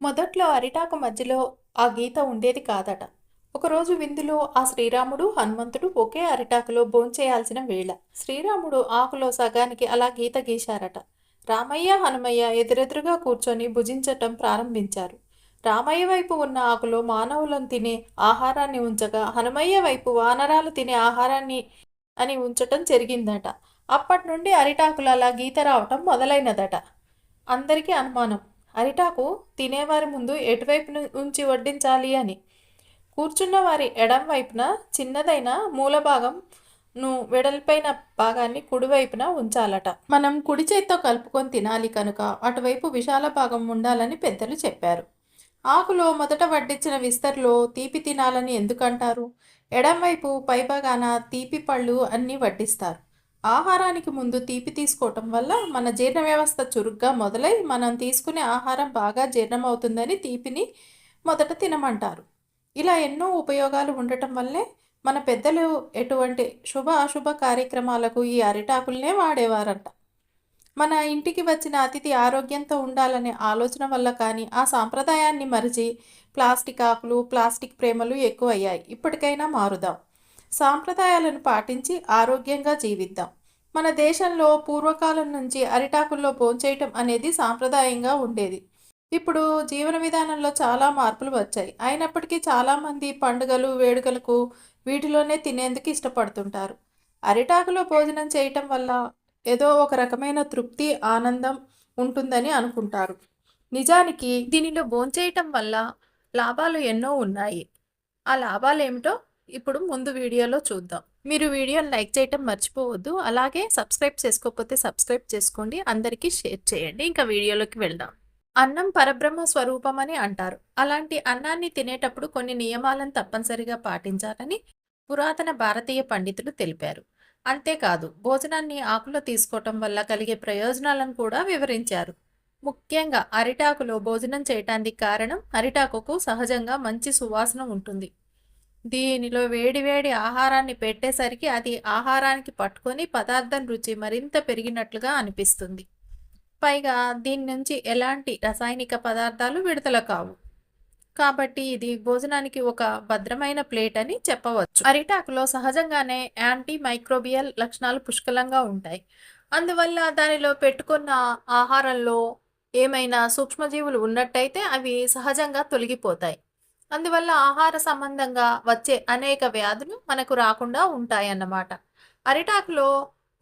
మొదట్లో అరిటాకు మధ్యలో ఆ గీత ఉండేది కాదట. ఒకరోజు విందులో ఆ శ్రీరాముడు హనుమంతుడు ఒకే అరిటాకులో భోంచేయాల్సిన వేళ. శ్రీరాముడు ఆకులో సగానికి అలా గీత గీశారట. రామయ్య హనుమయ్య ఎదురెదురుగా కూర్చొని భుజించటం ప్రారంభించారు. రామయ్య వైపు ఉన్న ఆకులో మానవులను తినే ఆహారాన్ని ఉంచగా హనుమయ్య వైపు వానరాలు తినే ఆహారాన్ని అని ఉంచటం జరిగిందట. అప్పటి నుండి అరిటాకులు అలా గీత రావటం మొదలైనదట. అందరికీ అనుమానం. అరిటాకు తినేవారి ముందు ఎటువైపు నుంచి వడ్డించాలి అని. కూర్చున్న వారి ఎడం వైపున చిన్నదైన మూలభాగంను ను వెడల్పైన భాగాన్ని కుడివైపున ఉంచాలట. మనం కుడి చేత్తో కలుపుకొని తినాలి కనుక అటువైపు విశాల భాగం ఉండాలని పెద్దలు చెప్పారు. ఆకులో మొదట వడ్డించిన విస్తర్లో తీపి తినాలని ఎందుకంటారు? ఎడంవైపు పైభాగాన తీపి పళ్ళు అన్నీ వడ్డిస్తారు. ఆహారానికి ముందు తీపి తీసుకోవటం వల్ల మన జీర్ణ వ్యవస్థ చురుగ్గా మొదలై మనం తీసుకునే ఆహారం బాగా జీర్ణమవుతుందని తీపిని మొదట తినమంటారు. ఇలా ఎన్నో ఉపయోగాలు ఉండటం వల్లే మన పెద్దలు ఎటువంటి శుభ అశుభ కార్యక్రమాలకు ఈ అరిటాకులనే వాడేవారంట. మన ఇంటికి వచ్చిన అతిథి ఆరోగ్యంతో ఉండాలనే ఆలోచన వల్ల కానీ ఆ సాంప్రదాయాన్ని మరిచి ప్లాస్టిక్ ఆకులు ప్లాస్టిక్ ప్రేమలు ఎక్కువయ్యాయి. ఇప్పటికైనా మారుదాం. సాంప్రదాయాలను పాటించి ఆరోగ్యంగా జీవిద్దాం. మన దేశంలో పూర్వకాలం నుంచి అరిటాకుల్లో భోంచేయటం అనేది సాంప్రదాయంగా ఉండేది. ఇప్పుడు జీవన విధానంలో చాలా మార్పులు వచ్చాయి. అయినప్పటికీ చాలామంది పండుగలు వేడుకలకు వీటిలోనే తినేందుకు ఇష్టపడుతుంటారు. అరిటాకులో భోజనం చేయటం వల్ల ఏదో ఒక రకమైన తృప్తి ఆనందం ఉంటుందని అనుకుంటారు. నిజానికి దీనిలో భోంచేయటం వల్ల లాభాలు ఎన్నో ఉన్నాయి. ఆ లాభాలు ఏమిటో ఇప్పుడు ముందు వీడియోలో చూద్దాం. మీరు వీడియోని లైక్ చేయటం మర్చిపోవద్దు. అలాగే సబ్స్క్రైబ్ చేసుకోకపోతే సబ్స్క్రైబ్ చేసుకోండి. అందరికీ షేర్ చేయండి. ఇంకా వీడియోలోకి వెళ్దాం. అన్నం పరబ్రహ్మ స్వరూపం అని అంటారు. అలాంటి అన్నాన్ని తినేటప్పుడు కొన్ని నియమాలను తప్పనిసరిగా పాటించాలని పురాతన భారతీయ పండితులు తెలిపారు. అంతేకాదు భోజనాన్ని ఆకులో తీసుకోవటం వల్ల కలిగే ప్రయోజనాలను కూడా వివరించారు. ముఖ్యంగా అరిటాకులో భోజనం చేయటానికి కారణం అరిటాకుకు సహజంగా మంచి సువాసన ఉంటుంది. దీనిలో వేడివేడి ఆహారాన్ని పెట్టేసరికి అది ఆహారానికి పట్టుకొని పదార్థం రుచి మరింత పెరిగినట్లుగా అనిపిస్తుంది. పైగా దీని నుంచి ఎలాంటి రసాయనిక పదార్థాలు విడుదల కావు. కాబట్టి ఇది భోజనానికి ఒక భద్రమైన ప్లేట్ అని చెప్పవచ్చు. అరిటాకులో సహజంగానే యాంటీ మైక్రోబియల్ లక్షణాలు పుష్కలంగా ఉంటాయి. అందువల్ల దానిలో పెట్టుకున్న ఆహారంలో ఏమైనా సూక్ష్మజీవులు ఉన్నట్టయితే అవి సహజంగా తొలగిపోతాయి. అందువల్ల ఆహార సంబంధంగా వచ్చే అనేక వ్యాధులు మనకు రాకుండా ఉంటాయన్నమాట. అరిటాకులో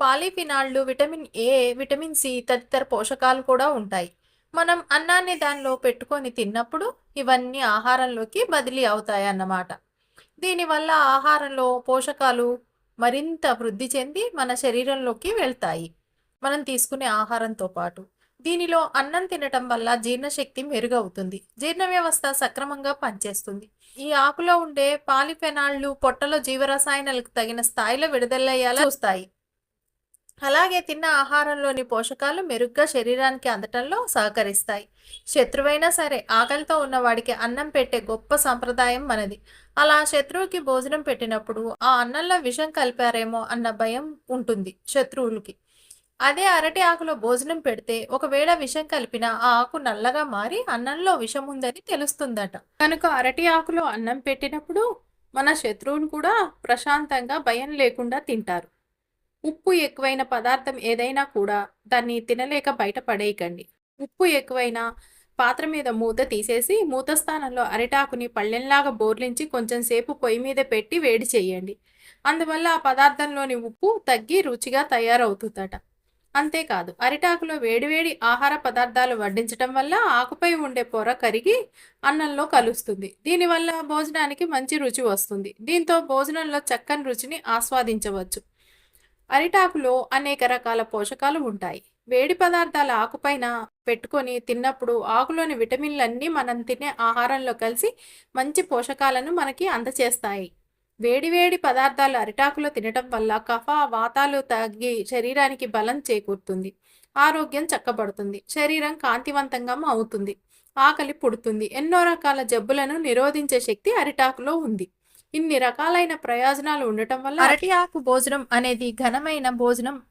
పాలిఫినాళ్ళు విటమిన్ ఏ విటమిన్ సి తదితర పోషకాలు కూడా ఉంటాయి. మనం అన్నాన్ని దానిలో పెట్టుకొని తిన్నప్పుడు ఇవన్నీ ఆహారంలోకి బదిలీ అవుతాయి అన్నమాట దీనివల్ల ఆహారంలో పోషకాలు మరింత వృద్ధి చెంది మన శరీరంలోకి వెళ్తాయి. మనం తీసుకునే ఆహారంతో పాటు. దీనిలో అన్నం తినటం వల్ల జీర్ణశక్తి మెరుగవుతుంది. జీర్ణ వ్యవస్థ సక్రమంగా పనిచేస్తుంది. ఈ ఆకులో ఉండే పాలిఫెనాళ్ళు పొట్టలో జీవరసాయనాలకు తగిన స్థాయిలో విడుదలయ్యేలా చూస్తాయి. అలాగే తిన్న ఆహారంలోని పోషకాలు మెరుగ్గా శరీరానికి అందటంలో సహకరిస్తాయి. శత్రువైనా సరే ఆకలితో ఉన్నవాడికి అన్నం పెట్టే గొప్ప సంప్రదాయం మనది. అలా శత్రువుకి భోజనం పెట్టినప్పుడు ఆ అన్నంలో విషం కలిపారేమో అన్న భయం ఉంటుంది శత్రువులకి. అదే అరటి ఆకులో భోజనం పెడితే ఒకవేళ విషం కలిపిన ఆ ఆకు నల్లగా మారి అన్నంలో విషం ఉందని తెలుస్తుందట. కనుక అరటి ఆకులో అన్నం పెట్టినప్పుడు మన శత్రువును కూడా ప్రశాంతంగా భయం లేకుండా తింటారు. ఉప్పు ఎక్కువైన పదార్థం ఏదైనా కూడా దాన్ని తినలేక బయట పడేయకండి. ఉప్పు ఎక్కువైన పాత్ర మీద మూత తీసేసి మూత స్థానంలో అరిటాకుని పళ్ళెంలాగా బోర్లించి కొంచెం సేపు పొయ్యి మీద పెట్టి వేడి చేయండి. అందువల్ల ఆ పదార్థంలోని ఉప్పు తగ్గి రుచిగా తయారవుతుందట. అంతేకాదు అరిటాకులో వేడివేడి ఆహార పదార్థాలు వడ్డించటం వల్ల ఆకుపై ఉండే పొర కరిగి అన్నంలో కలుస్తుంది. దీనివల్ల భోజనానికి మంచి రుచి వస్తుంది. దీంతో భోజనంలో చక్కని రుచిని ఆస్వాదించవచ్చు. అరిటాకులో అనేక రకాల పోషకాలు ఉంటాయి. వేడి పదార్థాల ఆకుపైన పెట్టుకొని తిన్నప్పుడు ఆకులోని విటమిన్లన్నీ మనం తినే ఆహారంలో కలిసి మంచి పోషకాలను మనకి అందచేస్తాయి. వేడివేడి పదార్థాలు అరిటాకులో తినటం వల్ల కఫ వాతాలు తగ్గి శరీరానికి బలం చేకూరుతుంది. ఆరోగ్యం చక్కబడుతుంది. శరీరం కాంతివంతంగా అవుతుంది ఆకలి పుడుతుంది. ఎన్నో రకాల జబ్బులను నిరోధించే శక్తి అరిటాకులో ఉంది. ఇన్ని రకాలైన ప్రయోజనాలు ఉండటం వల్ల అరటి ఆకు భోజనం అనేది ఘనమైన భోజనం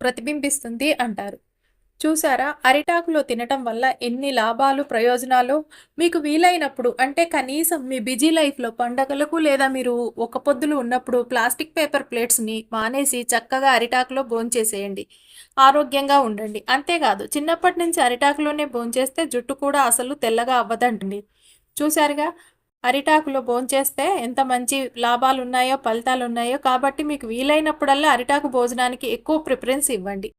ప్రతిబింబిస్తుంది అంటారు. చూసారా అరిటాకులో తినటం వల్ల ఎన్ని లాభాలు ప్రయోజనాలు? మీకు వీలైనప్పుడు అంటే కనీసం మీ బిజీ లైఫ్లో పండగలకు లేదా మీరు ఒక పొద్దులు ఉన్నప్పుడు ప్లాస్టిక్ పేపర్ ప్లేట్స్ని మానేసి చక్కగా అరిటాకులో భోంచేసేయండి. ఆరోగ్యంగా ఉండండి. అంతేకాదు చిన్నప్పటి నుంచి అరిటాకులోనే భోంచేస్తే జుట్టు కూడా అసలు తెల్లగా అవ్వదండి. చూసారుగా అరిటాకులో భోంచేస్తే ఎంత మంచి లాభాలు ఉన్నాయో ఫలితాలు ఉన్నాయో కాబట్టి మీకు వీలైనప్పుడల్లా అరిటాకు భోజనానికి ఎక్కువ ప్రిఫరెన్స్ ఇవ్వండి.